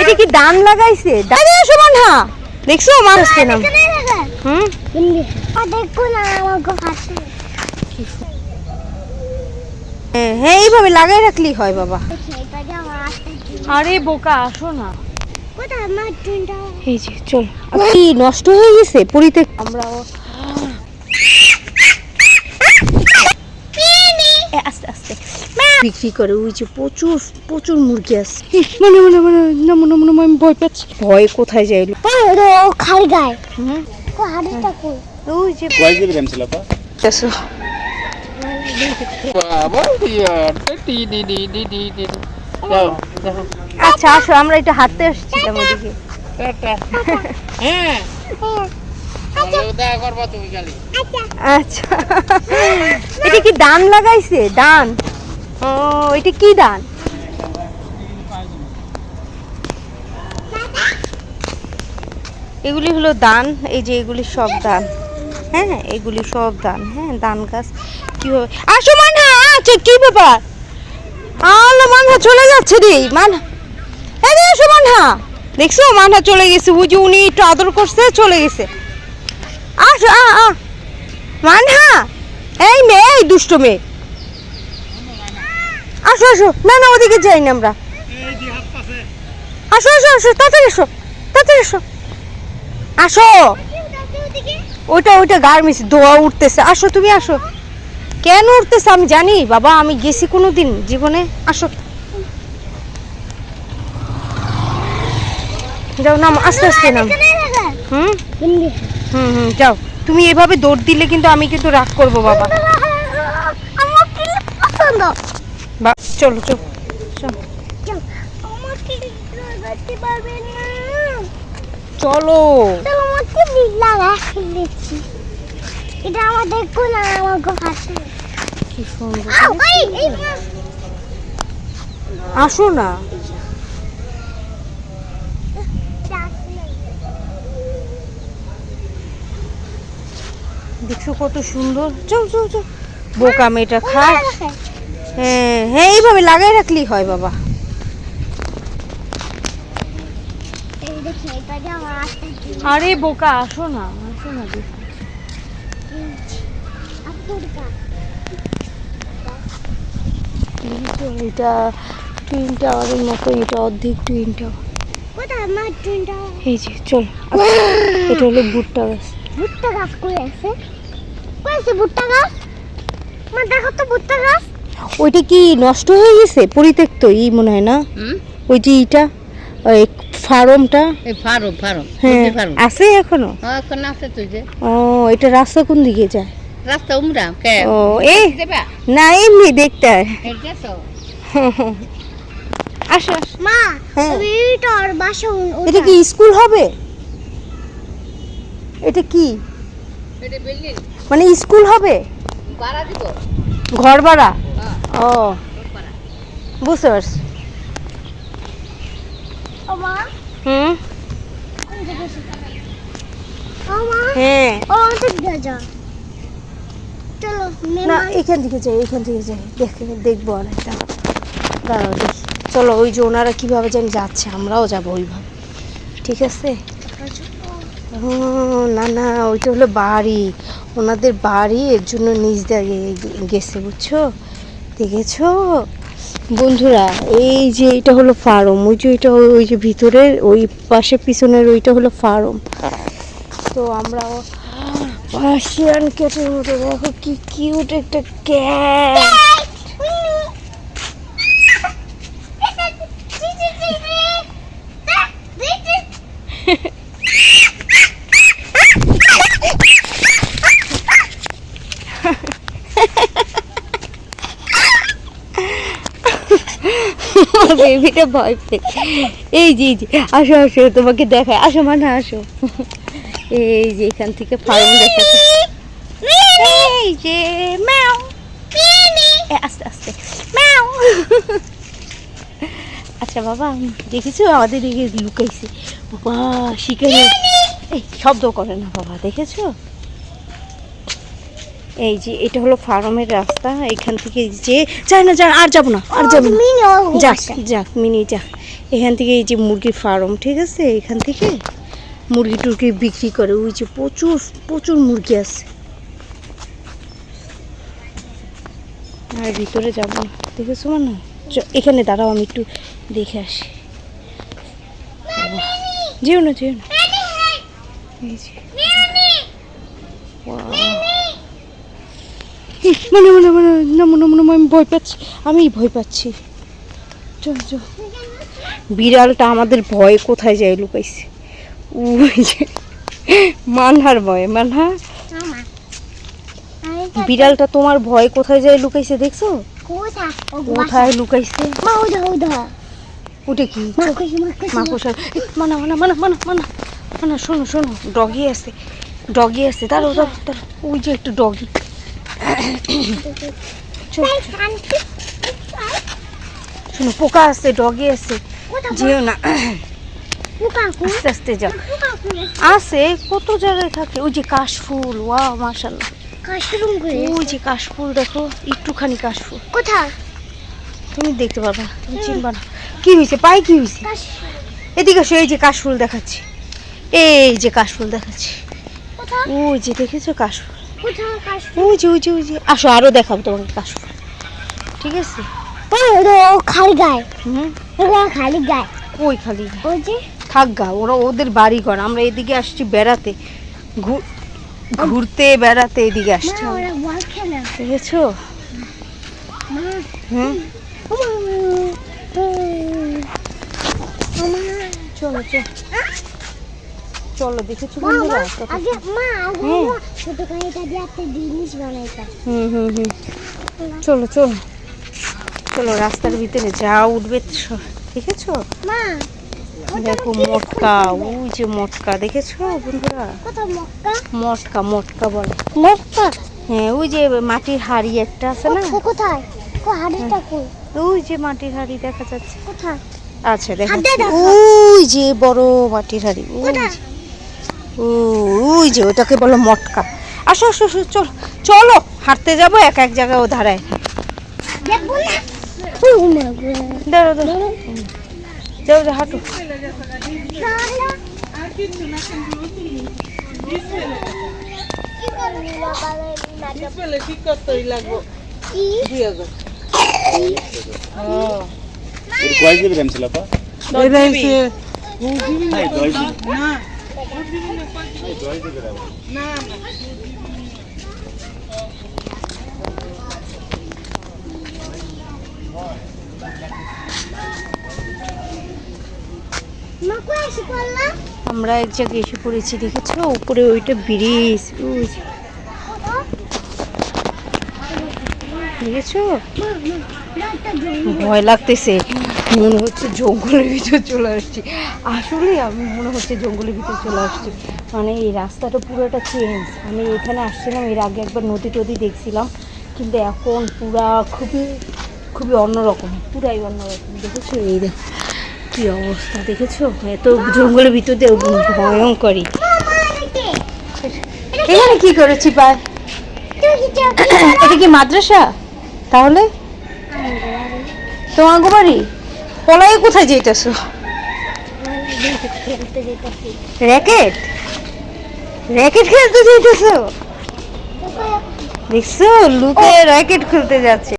এটা কি দান লাগাইছে? দাদা সমান হা দেখছ নাম হুম? দেখো না আমাকে হ্যাঁ, হ্যাঁ এইভাবে লাগাই রাখলেই হয় বাবা। আমার হাতে আরে বোকা আসো না। কোথায়? আমার টুনটা এই যে চল। কি নষ্ট হয়ে গেছে পুরীতে আমরাও আস্তে আস্তে। বিক্রি করে ওই যে প্রচুর প্রচুর মুরগি আছে। মনে মনে মনে না মনে মনে মনে আমি ভয় পাচ্ছি। ভয় কোথায় যাই ও খাই গায়। ওই যে কয় জিবি র্যাম ছিল আপা? আচ্ছা আসো আমরা একটু হাঁটতে আসছিলাম ওইদিকে আচ্ছা। এটা কি দান লাগাইছে? দান? ও, এটা কি দান? এগুলি হলো দান, এই যে এগুলি সব দান। হ্যাঁ এগুলি সব দান। হ্যাঁ দান গাছ কীভাবে? আসো মানহা আচ্ছা কি ব্যাপার? আল্লাহ, মানহা চলে যাচ্ছে রে মানহা এই আসো মানহা। দেখছ, মানহা চলে গেছে। ওই যে উনি একটু আদর করছে, চলে গেছে। আসো, আ আ। মানহা, এই মেয়ে, এই দুষ্ট মেয়ে। আসো আসো। না না, ওদিকে যাই না আমরা। আসো আসো আসো, তাড়াতাড়ি এসো তাড়াতাড়ি এসো আসো। ওইটা ওইটা গার্মেন্টস, ধোয়া উঠতেছে। আসো, তুমি আসো। কেন উঠতেছে আমি জানি। বাবা, আমি গেছি কোনো দিন জীবনে। আসো। যাও, নাম, আস্তে আস্তে নাম। হুম? হুম হুম, যাও। তুমি এভাবে দৌড় দিলে কিন্তু আমি কিন্তু রাগ করব, বাবা। আমার পছন্দ। বা চলো চলো। চলো। এটা আমাকে কি? সুন্দর আসো। না। দেখছ কত সুন্দর? চল চল চল। বোকা মেয়েটা খা হ্যাঁ হ্যাঁ এইভাবে লাগাই রাখলেই হয় বাবা। আরে বোকা, আসো না আসো না এটা টুইন টাওয়ারের মতো, এটা অর্ধেক টুইন টাওয়ার এই যে, চল, এটা হলো ভুট্টা গাছ ভুট্টা গাছ কই আছে ভুট্টা গাছ মা, দেখো তো ভুট্টা গাছ ওইটা কি নষ্ট হয়ে গেছে? পরিত্যক্ত ই মনে হয় না? ওই যে ইটা ওই ফার্মটা? ফার্ম ফার্ম হ্যাঁ আছে এখনও? এখন আছে তুই যে। ও এটা রাস্তা কোন দিকে যায়? রাস্তা উমরা কে? ও এই দেবা না এমনি দেখতে। আসো মা হ্যাঁ। এটা বাসন এটা কি স্কুল হবে? এটা কি? এটা বিল্ডিং মানে স্কুল হবে? ভাড়া দিব। ঘর ভাড়া? ও। বুঝতে পারছি। হুম? হ্যাঁ। ও আমাদের দিকে যা চলো না এখান থেকে যাই এখান থেকে যাই। দেখে দেখব দাঁড়াও দেখি। চলো ওই যে ওনারা কীভাবে যেন যাচ্ছে আমরাও যাব ওইভাবে। ঠিক আছে? না না ওইটা হলো বাড়ি। ওনাদের বাড়ি এর জন্য নিজ দিয়ে গেছে বুঝছ? দেখেছ? বন্ধুরা, এই যে এটা হলো ফার্ম, ওই যে ওইটা ওই যে ভিতরের, ওই পাশে পিছনের ওইটা হলো ফার্ম। তো আমরাও পার্সিয়ান ক্যাটের মতো, দেখো কি কিউট একটা ক্যাট বেবিটা ভয় পেয়ে এই যে আসো আসো তোমাকে দেখায়। আসো মানে আসো। এই যে এখান থেকে ফার্ম দেখাচ্ছে। এই যে ম্যাও। এ, আস্তে আস্তে। ম্যাও। আচ্ছা বাবা দেখেছ? আমাদের দিকে লুকাইছে। বাবা শিকারি এই শব্দ করে না বাবা দেখেছ? এই যে এটা হলো ফার্মের রাস্তা এখান থেকে যে যাই না যা আর যাব না আর যাব না। যাক যাক মিনি যাক। এখান থেকে এই যে মুরগির ফার্ম ঠিক আছে? এখান থেকে মুরগি টুরগি বিক্রি করে ওই যে প্রচুর প্রচুর মুরগি আছে। আর ভিতরে যাব না দেখেছ মানে? এখানে দাঁড়াও আমি একটু দেখে আসি। যেও না যেও না। এই যে। মনে মনে মনে না মনে মনে আমি ভয় পাচ্ছি আমি ভয় পাচ্ছি। চল চল বিড়ালটা আমাদের ভয় কোথায় যায় লুকাইছে? মানহার ভয় মানহা বিড়ালটা তোমার ভয় কোথায় যায় লুকাইছে দেখছ? কোথায় লুকাইছে? ওটা কি? মা কইছি মাকুসার মানা মানা মানা মানা মানা মানা শোনো শোনো। ডগি আছে। ডগি আছে দাঁড়াও ওই যে একটু ডগি শোনো পোকা আছে ডগে আছে। যেও না। আস্তে আস্তে যাও। আছে কত জায়গায় থাকে। ওই যে কাশফুল ওয়া মাশাল্লাহ ওই যে কাশফুল দেখো একটুখানি কাশফুল। কোথায় তুমি দেখতে পারবে না তুমি চিনবা না। কি হয়েছে পায়ে কি হয়েছে এদিকে আসো এই যে কাশফুল দেখাচ্ছি। এই যে কাশফুল দেখাচ্ছি। ওই যে দেখেছ কাশফুল? যে ওই যে আসো আরও দেখাবো তোমাকে কাশফুল ঠিক আছে? ও খালি গায়। খালি গায়। ওই খালি? ওই যে। থাক গা ওরা ওদের বাড়ি ঘর আমরা এদিকে আসছি বেড়াতে। ঘুরতে বেড়াতে এদিকে আসছি হুম? চলো চলো। চলো দেখেছ বন্ধুরা? হ্যাঁ। ছোট গাড়িটা দিয়ে একটা জিনিস বানাইতাম হুম হুম হুম। চলো চলো। চলো রাস্তার ভিতরে যা উঠবে দেখেছ? মা দেখো মটকা ওই যে মটকা দেখেছ বন্ধুরা? মটকা? মটকা বলে। মক্কা হ্যাঁ ওই যে মাটির হাড়ি একটা আছে না? কোথায়? হাড়িটা কই? ওই যে মাটির হাড়ি দেখা যাচ্ছে। কোথায়? আচ্ছা দেখো ওই যে বড় মাটির হাড়ি ওই যে। ওই যে ওটাকে বলো মটকা। আসো আসো আসো চলো চলো হাঁটতে যাব এক এক জায়গায় ও ধারায় দাঁড়ো দাঁড়ো যাও হাঁটো। কয় জিবি র্যাম ছিল আপা? নাই দশ জিবি। না দশ জিবি। না। আমরা এক জায়গায় এসে পড়েছি দেখেছ? উপরে ওইটা ব্রিজ ওই যে, দেখেছ? ভয় লাগতেছে। মনে হচ্ছে জঙ্গলের ভিতর চলে আসছি। আসলে আমি মনে হচ্ছে জঙ্গলের ভিতর চলে আসছি। মানে এই রাস্তাটা পুরোটা চেঞ্জ আমি এখানে আসছিলাম এর আগে একবার নদী টদি দেখছিলাম। কিন্তু এখন পুরা খুবই খুবই অন্যরকম পুরাই অন্যরকম। দেখেছ? এই দেখো কি অবস্থা দেখেছ? এত জঙ্গলের ভিতর দিয়ে ভয়ঙ্করী এখানে কি করেছি পা তুই কি এটা কি মাদ্রাসা? তাহলে? তোমার বাড়ি পলাই কোথায় যেতেছো? র্যাকেট? র্যাকেট খেলতে যেতেছো? দেখছ? লুকে র্যাকেট খেলতে যাচ্ছে।